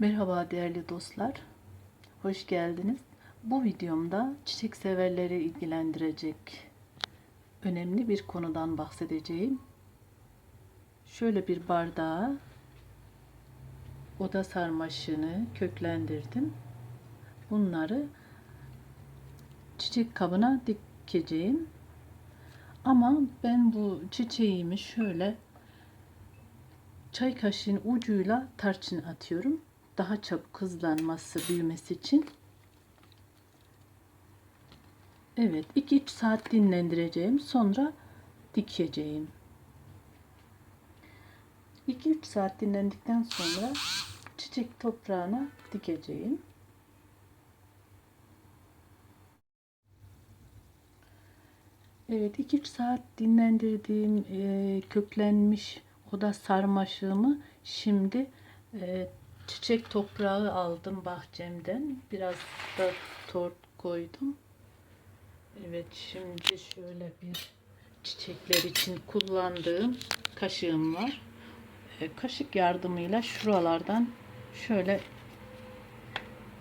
Merhaba değerli dostlar. Hoş geldiniz. Bu videomda çiçek severleri ilgilendirecek önemli bir konudan bahsedeceğim. Şöyle bir bardağa oda sarmaşığını köklendirdim. Bunları çiçek kabına dikeceğim. Ama ben bu çiçeğimi şöyle çay kaşığın ucuyla tarçın atıyorum. Daha çabuk hızlanması, büyümesi için. Evet, 2-3 saat dinlendireceğim. Sonra dikeceğim. 2-3 saat dinlendikten sonra çiçek toprağına dikeceğim. Evet 2-3 saat dinlendirdiğim e, köklenmiş oda sarmaşığımı şimdi e, çiçek toprağı aldım bahçemden. Biraz da tort koydum. Evet şimdi şöyle bir çiçekler için kullandığım kaşığım var. E, kaşık yardımıyla şuralardan şöyle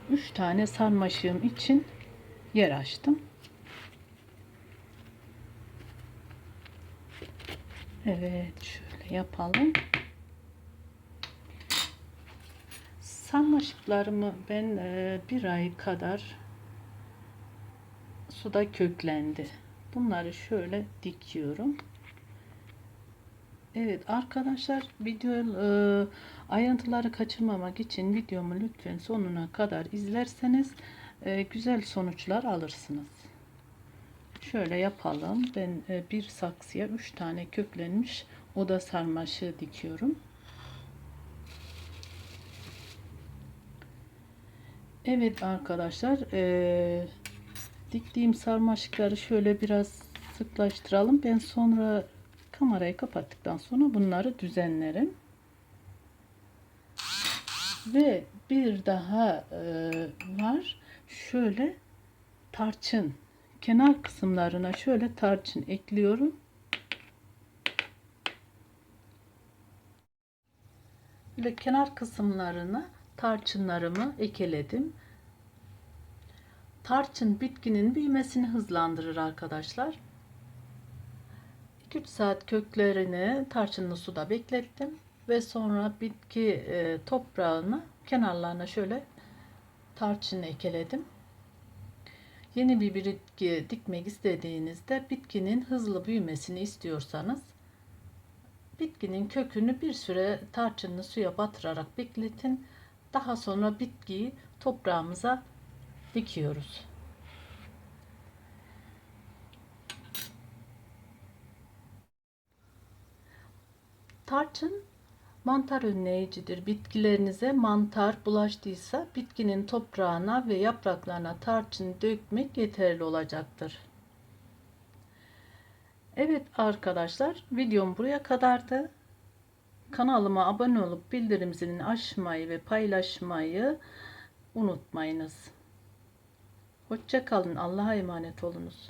3 tane sarmaşığım için yer açtım. Evet şöyle yapalım. Sarmaşıklarımı ben e, bir ay kadar suda köklendi. Bunları şöyle dikiyorum. Evet arkadaşlar video e, ayrıntıları kaçırmamak için videomu lütfen sonuna kadar izlerseniz e, güzel sonuçlar alırsınız. Şöyle yapalım. Ben e, bir saksıya 3 tane köklenmiş oda sarmaşığı dikiyorum. Evet arkadaşlar e, diktiğim sarmaşıkları şöyle biraz sıklaştıralım. Ben sonra kamerayı kapattıktan sonra bunları düzenlerim. Ve bir daha e, var. Şöyle tarçın kenar kısımlarına şöyle tarçın ekliyorum. Böyle kenar kısımlarına tarçınlarımı ekeledim. Tarçın bitkinin büyümesini hızlandırır arkadaşlar. 2-3 saat köklerini tarçınlı suda beklettim ve sonra bitki e, toprağını kenarlarına şöyle tarçın ekeledim. Yeni bir bitki dikmek istediğinizde bitkinin hızlı büyümesini istiyorsanız bitkinin kökünü bir süre tarçınlı suya batırarak bekletin. Daha sonra bitkiyi toprağımıza dikiyoruz. Tarçın mantar önleyicidir. Bitkilerinize mantar bulaştıysa bitkinin toprağına ve yapraklarına tarçın dökmek yeterli olacaktır. Evet arkadaşlar videom buraya kadardı. Kanalıma abone olup bildirim zilini açmayı ve paylaşmayı unutmayınız. Hoşça kalın. Allah'a emanet olunuz.